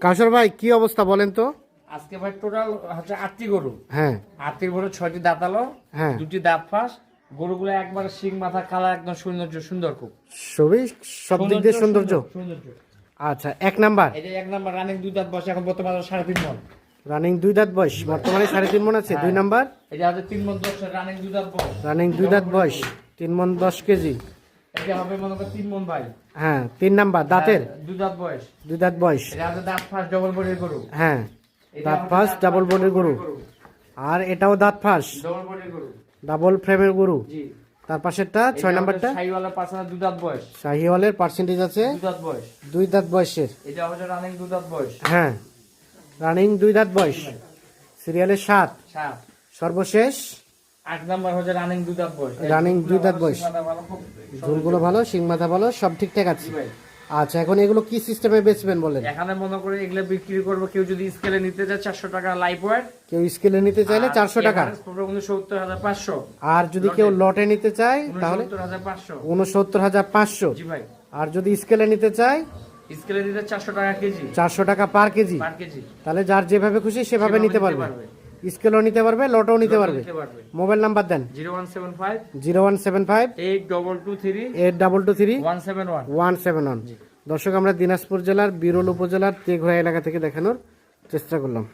কাশর ভাই কি অবস্থা বলেন তো? আজকে ভাই টোটাল হচ্ছে আটটি গরু। হ্যাঁ। আটটির গরু ছয়টি দাঁতালো হ্যাঁ। দুটি দাঁত ফাঁস। গরুগুলো একবার শিং মাথা কালা একদম সৌন্দর্য সুন্দর খুব। সবই সব দিক দিয়ে সৌন্দর্য সৌন্দর্য? আচ্ছা এক নাম্বার। এই যে এক নম্বর রানিং দুই দাঁত বসে এখন বর্তমানে সাড়ে তিন মন। রানিং দুই দাঁত বয়স। বর্তমানে সাড়ে তিন মন আছে। দুই নাম্বার? এই যে হচ্ছে তিন মন দশ রানিং দুই দাঁত বস রানিং দুই দাঁত বয়স। তিন মন দশ কেজি। এটা হবে মনে করো তিন মন ভাই। হ্যাঁ তিন নাম্বার দাঁতের? হ্যাঁ, দুই দাঁত বয়স। দুই দাঁত বয়স। এটা দাঁত ফাঁস ডবল বডির গরু। হ্যাঁ দাঁত ফাঁস ডাবল বডির গরু। আর এটাও দাঁত ফাঁস? ডবল বডির গরু। ডাবল ফ্রেমের গরু? জি। তার পাশেরটা ছয় নাম্বারটা? সাইওয়ালা পার্সোনাল দুই দাঁত বয়স। শাহিওয়ালের পার্সেন্টেজ আছে দুই দাঁত বয়স। দুই দাঁত বয়সের। এটা হচ্ছে রানিং দুই দাঁত বয়স। হ্যাঁ রানিং দুই দাঁত বয়স। সিরিয়ালের সাত। সাত। সর্বশেষ? আট নাম্বার হচ্ছে রানিং দুই দাঁত বয়স। Running দুই দাঁত বয়স। ভালো, খুব ঝুলগুলো ভালো শিং মাথা ভালো সব ঠিকঠাক আছে। আচ্ছা এখন এগুলো কি সিস্টেমে বেচবেন বলেন? এখানে মনে করে এগুলো বিক্রি করব কেউ যদি স্কেলে নিতে চায় চারশো টাকা লাইফ ওয়েট কেউ স্কেলে নিতে চাইলে চারশো টাকা। উনসত্তর হাজার পাঁচশো। আর যদি কেউ লটে নিতে চায় তাহলে উনসত্তর হাজার পাঁচশো। উনসত্তর হাজার পাঁচশো। জি ভাই। আর যদি স্কেলে নিতে চায় স্কেলে দিতে চারশো টাকা কেজি। চারশো টাকা পার কেজি। পার কেজি। তাহলে যার যেভাবে খুশি সেভাবে নিতে পারবে। স্কেলও নিতে পারবে লটও নিতে পারবে। মোবাইল নাম্বার দেন। Zero one seven five. Zero one seven five. Eight double two three. Eight double two three. One seven one. One seven one. দর্শক আমরা দিনাজপুর জেলার বিরল উপজেলার তেঘরা এলাকা থেকে দেখানোর চেষ্টা করলাম।